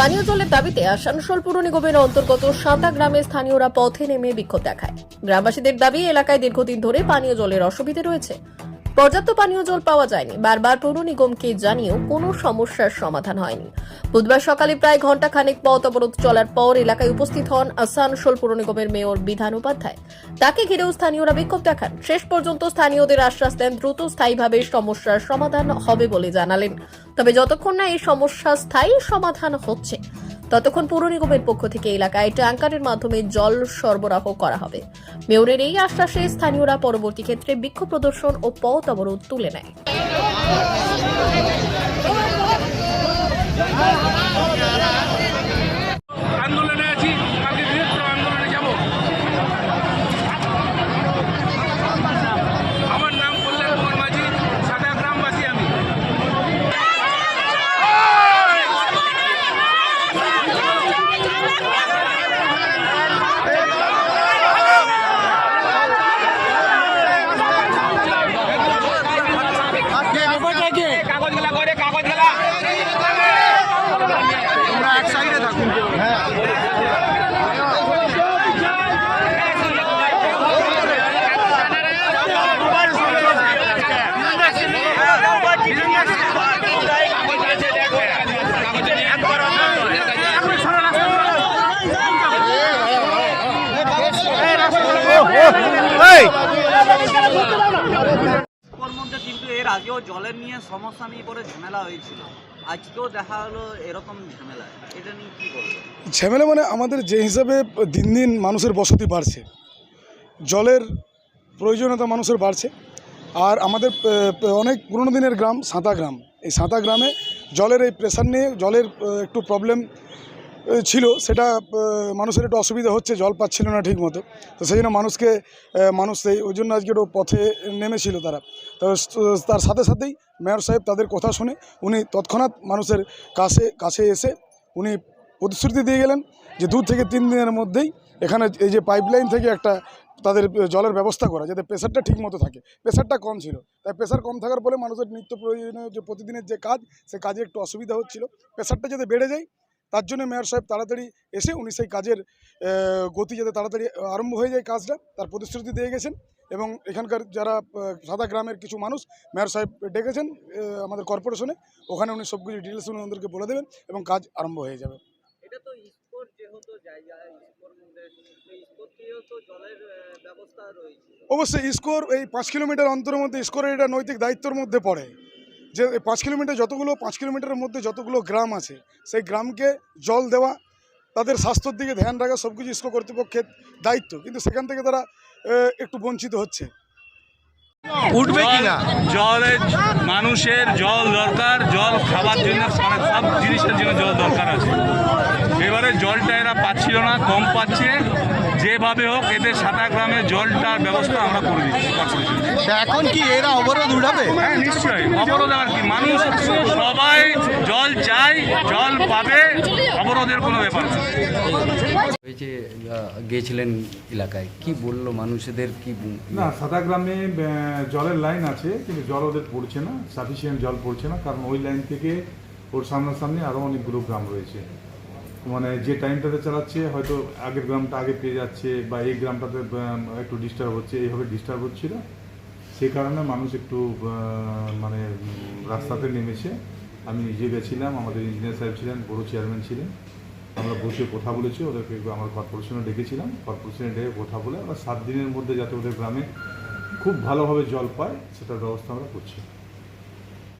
পানীয় জলের দাবিতে আসানসোল পুর নিগমের অন্তর্গত সাঁতা গ্রামে স্থানীয়রা পথে নেমে বিক্ষোভ দেখায়। গ্রামবাসীদের দাবি, এলাকায় দীর্ঘদিন ধরে পানীয় জলের অসুবিধে রয়েছে। পর্যাপ্ত পানীয় জল পাওয়া যায়নি। বারবার পৌর নিগমকে জানিয়েও কোনো সমস্যার সমাধান হয়নি। বুধবার সকালে প্রায় ঘণ্টা খানেক পথ অবরোধ চলার পর এলাকায় উপস্থিত হন আসানসোল পুর নিগমের মেয়র বিধান উপাধ্যায়। তাকে ঘিরেও স্থানীয়রা বিক্ষোভ দেখান। শেষ পর্যন্ত স্থানীয়দের আশ্বাস দেন, দ্রুত স্থায়ীভাবে সমস্যার সমাধান হবে বলে জানালেন। তবে যতক্ষণ না এই সমস্যা স্থায়ী সমাধান হচ্ছে ততক্ষণ পৌর নিগমের পক্ষ থেকে এলাকায় ট্যাঙ্কারের মাধ্যমে জল সরবরাহ করা হবে। মেয়রের এই আশ্বাসে স্থানীয়রা পরবর্তী ক্ষেত্রে বিক্ষোভ প্রদর্শন ও পথ অবরোধ তুলে নেয় আন্দোলনে আছি কালকে বৃহত্তর আন্দোলনে যাব আমার নাম কল্যাণ কুমার মাঝি সাদা গ্রামবাসী আমি কাগজ গেলা করে কাগজ গেলা ওর মধ্যে কিন্তু এর আগেও জলের নিয়ে সমস্যা নিয়ে পরে ঝামেলা হয়েছিল। আজকেও দেখা হলো এরকম ঝামেলা। এটা নিয়ে কি বলব ঝামেলা মানে আমাদের যে হিসাবে দিন দিন মানুষের বসতি বাড়ছে। জলের প্রয়োজনীয়তা মানুষের বাড়ছে। আর আমাদের অনেক পুরনো দিনের গ্রাম সাঁতা গ্রাম। এই সাঁতা গ্রামে জলের এই প্রেশার নিয়ে জলের একটু প্রবলেম ছিল, সেটা মানুষের একটু অসুবিধা হচ্ছে, জল পাচ্ছিল না ঠিক মতো তো সেই জন্য মানুষকে মানুষ সেই, ওই জন্য আজকে একটু পথে নেমেছিল তারা। তো তার সাথে সাথেই মেয়র সাহেব তাদের কথা শুনে, উনি তৎক্ষণাৎ মানুষের কাছে কাছে এসে উনি প্রতিশ্রুতি দিয়ে গেলেন যে দু থেকে তিন দিনের মধ্যেই এখানে এই যে পাইপলাইন থেকে একটা তাদের জলের ব্যবস্থা করা, যাতে প্রেশারটা ঠিক মতো থাকে। প্রেশারটা কম ছিল। তাই প্রেশার কম থাকার ফলে মানুষের নিত্য প্রয়োজনীয় যে প্রতিদিনের যে কাজ, সে কাজে একটু অসুবিধা হচ্ছিল। প্রেশারটা যাতে বেড়ে যায় তার জন্য মেয়র সাহেব তাড়াতাড়ি এসে উনি সেই কাজের গতি যাতে তাড়াতাড়ি আরম্ভ হয়ে যায় কাজটা তার প্রতিশ্রুতি দিয়ে গেছেন এবং এখানকার যারা সাদা গ্রামের কিছু মানুষ মেয়র সাহেব ডেকেছেন আমাদের কর্পোরেশনে ওখানে উনি সব কিছু ডিটেলস উনি ওদেরকে বলে দেবেন এবং কাজ আরম্ভ হয়ে যাবে। এটা তো অবশ্যই স্কোর এই পাঁচ কিলোমিটার অন্তরের মধ্যে স্কোরের এটা নৈতিক দায়িত্বর মধ্যে পড়ে। যে পাঁচ কিলোমিটার যতগুলো, পাঁচ কিলোমিটারের মধ্যে যতগুলো গ্রাম আছে, সেই গ্রামকে জল দেওয়া, তাদের স্বাস্থ্যর দিকে ধ্যান রাখা সব কিছু ইস্কো কর্তৃপক্ষের দায়িত্ব। কিন্তু সেখান থেকে তারা একটু বঞ্চিত হচ্ছে। উঠবে কিনা? জলের মানুষের জল দরকার, জল খাবার জন্য সব জিনিসের জন্য জল দরকার আছে। এবারে জলটা এরা পাচ্ছিল না কম পাচ্ছে। যেভাবে হোক এদের সাদা গ্রামে জলটার ব্যবস্থা আমরা করে দিচ্ছি। এখন কি এরা অবরোধ উঠাবে? হ্যাঁ নিশ্চয়ই। অবরোধ আর কি? মানুষ সবাই জল চাই জল পাবে। অবরোধের কোনো ব্যাপার না ওই যে গিয়েছিলেন এলাকায় কি বলল মানুষদের? কি না সাদা গ্রামে জলের লাইন আছে কিন্তু জল ওদের পড়ছে না সাফিসিয়েন্ট জল পড়ছে না কারণ ওই লাইন থেকে ওর সামনাসামনি আরও অনেকগুলো গ্রাম রয়েছে। মানে যে টাইমটাতে চালাচ্ছে, হয়তো আগের গ্রামটা আগে পেয়ে যাচ্ছে বা এই গ্রামটাতে একটু ডিস্টার্ব হচ্ছে, এইভাবে ডিস্টার্ব হচ্ছিল। সেই কারণে মানুষ একটু মানে রাস্তাতে নেমেছে। আমি নিজে গেছিলাম, আমাদের ইঞ্জিনিয়ার সাহেব ছিলেন, বড় চেয়ারম্যান ছিলেন। আমরা বসে কথা বলেছি, ওদেরকে আমার কর্পোরেশনে ডেকেছিলাম। কর্পোরেশনে ডেকে কথা বলে আমরা সাত দিনের মধ্যে যাতে ওদের গ্রামে খুব ভালোভাবে জল পায়, সেটার ব্যবস্থা আমরা করছি।